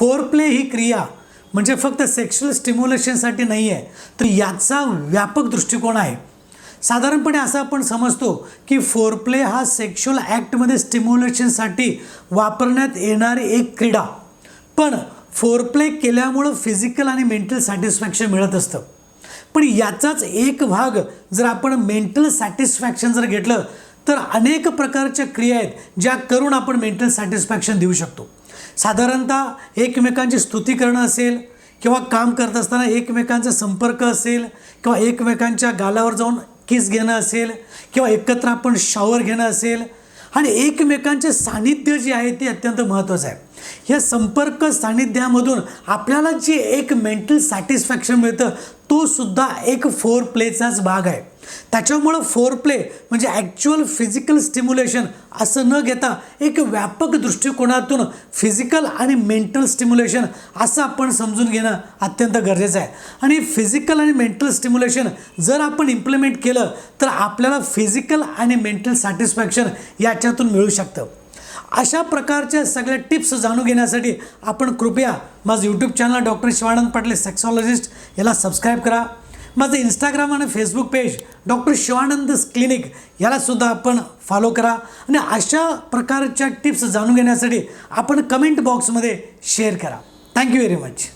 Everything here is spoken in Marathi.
फोर प्ले ही क्रिया म्हणजे फक्त सेक्शुअल स्टिम्युलेशनसाठी नाही आहे तर याचा व्यापक दृष्टिकोन आहे. साधारणपणे असं आपण समजतो की फोर प्ले हा सेक्शुअल ॲक्टमध्ये स्टिम्युलेशनसाठी वापरण्यात येणारी एक क्रीडा. पण फोर प्ले केल्यामुळं फिजिकल आणि मेंटल सॅटिस्फॅक्शन मिळत असतं. पण याचाच एक भाग जर आपण मेंटल सॅटिस्फॅक्शन जर घेतलं तर अनेक प्रकारच्या क्रिया आहेत ज्या करून आपण मेंटल सॅटिस्फॅक्शन देऊ शकतो. साधारणतः एकमेकांची स्तुती करणं असेल किंवा काम करत असताना एकमेकांचा संपर्क असेल किंवा एकमेकांच्या गालावर जाऊन किस घेणं असेल किंवा एकत्र आपण शॉवर घेणं असेल. आणि एकमेकांचे सानिध्य जे आहे ते अत्यंत महत्त्वाचं आहे. या संपर्क सानिध्यामधून आपल्याला जे एक मेंटल सॅटिस्फॅक्शन मिळतं तो सुद्धा एक फोर प्लेचाच भाग आहे. त्याच्यामुळं फोर प्ले म्हणजे ॲक्च्युअल फिजिकल स्टिम्युलेशन असं न घेता एक व्यापक दृष्टिकोनातून फिजिकल आणि मेंटल स्टिम्युलेशन असं आपण समजून घेणं अत्यंत गरजेचं आहे. आणि फिजिकल आणि मेंटल स्टिम्युलेशन जर आपण इम्प्लिमेंट केलं तर आपल्याला फिजिकल आणि मेंटल सॅटिस्फॅक्शन याच्यातून मिळू शकतं. अशा प्रकारच्या सगळ्या टिप्स जाणून घेण्यासाठी आपण कृपया माझं YouTube channel doctor Shivanand Patle sexologist याला सबस्क्राईब करा. माझं इंस्टाग्राम आणि Facebook page doctor Shivanand clinic यालासुद्धा आपण फॉलो करा. आणि अशा प्रकारच्या टिप्स जाणून घेण्यासाठी आपण कमेंट बॉक्समध्ये शेअर करा. Thank you very much